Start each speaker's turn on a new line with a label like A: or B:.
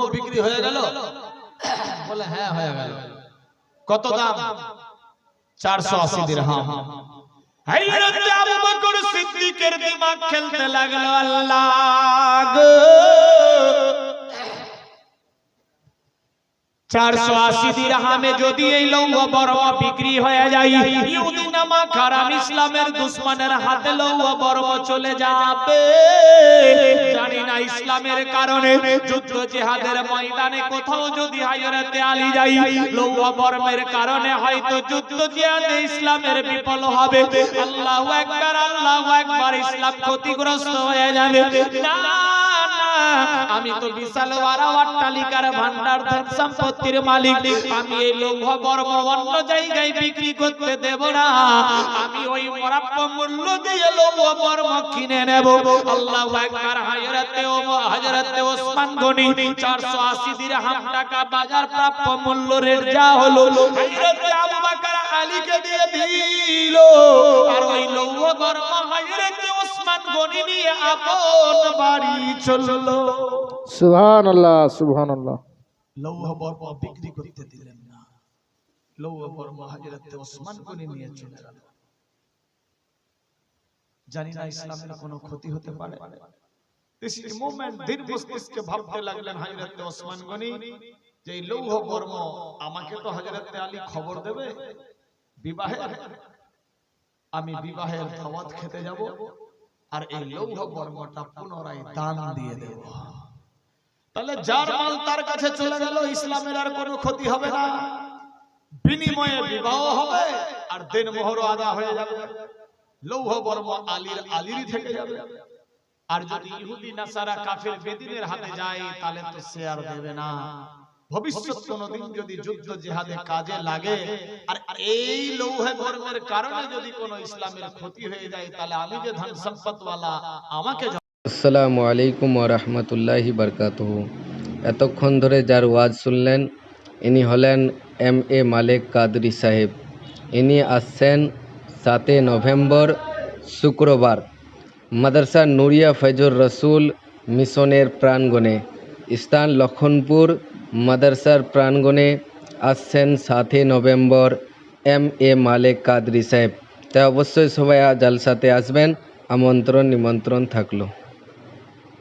A: বর্ম বিক্রি হয়ে গেল? বলে হ্যাঁ হয়ে গেল। কত দাম? চারশো আশি দিরহাম। হযরত আবু বকর দিমাগ খেলতে লাগল আল্লাহ চারশো আশি দিরহামে যদি এই লৌহ বর্ম বিক্রি হয়ে যায় ইহুদি নামা খারাম ইসলামের দুশ্মনের হাতে লৌহ বর্ম চলে যাবে। জানি না ইসলামের কারণে যুদ্ধ জিহাদের ময়দানে কোথাও যদি যাই লৌহ বর্মের কারণে হয়তো যুদ্ধ জিহাদে ইসলামের বিফল হবে। আল্লাহু আকবার আল্লাহু আকবার ইসলাম ক্ষতিগ্রস্ত হয়ে যাবে। না, আমি তো বিশাল বারাওয়ার তালিকার ভান্ডার ধন সম্পত্তির মালিক। আমি এই লৌহ বর্ম অন্য জায়গায় বিক্রি করতে দেব না। আমি ওই প্রাপ্য মূল্য দিয়ে লৌহ বর্ম কিনে নেব। আল্লাহু আকবার হযরতে ও হযরতে ওসমান গনি 480 দিরহাম টাকা বাজার প্রাপ্য মূল্য রেট যা হলো হযরতে আবু বকর আলীকে দিয়ে দিল। আর ওই লৌহ বর্ম হযরতে ওসমান গনি নিয়ে আপন বাড়ি চলল। লৌহ বর্ম বিক্রি করতে দিলেন না। লৌহ বর্ম হাজরতে ওসমান গনি নিয়ে চলে গেল। জানি না ইসলামের কোনো ক্ষতি হতে পারে। ধীর মস্তিষ্কে ভাবতে লাগলেন হাজরতে ওসমান গনি যে লৌহ বর্ম আমাকে তো হাজরতে আলী খবর দেবে। বিবাহের আমি বিবাহের দাওয়াত খেতে যাব। আর এই লৌহ বর্মটা পুনরায় দান দিয়ে দেব। তাহলে যার মাল তার কাছে চলে গেল ইসলামের আর কোনো ক্ষতি হবে না। বিনিময়ে বিবাহ হবে আর দিন মোহর আদা হয়ে যাবে। লৌহ বর্ম আলীর আলীরই থেকে যাবে। আর যদি ইহুদি নাসারা কাফের বেদিনের হাতে যায় তাহলে তো সে আর দেবে না। ভবিষ্যৎ কোনদিন যদি যুদ্ধ জিহাদে কাজে লাগে আর এই লৌহ বর্মের কারণে যদি কোনো ইসলামের ক্ষতি হয়ে যায় তাহলে আমি যে ধন সম্পদওয়ালা আমাকে
B: আসসালামু আলাইকুম রহমতুল্লাহি বরকাতুহু। এতক্ষণ ধরে যার ওয়াজ শুনলেন ইনি হলেন এম এ মালেক কাদরি সাহেব। ইনি আসছেন সাতে নভেম্বর শুক্রবার। মাদ্রাসা নুরিয়া ফৈজুর রসুল মিশনের প্রাঙ্গণে। স্থান লক্ষণপুর মাদ্রাসার প্রাঙ্গণে আসছেন সাতই নভেম্বর এম এ মালেক কাদরি সাহেব তাই অবশ্যই সবাই আজ জালসাতে আসবেন আমন্ত্রণ নিমন্ত্রণ থাকলো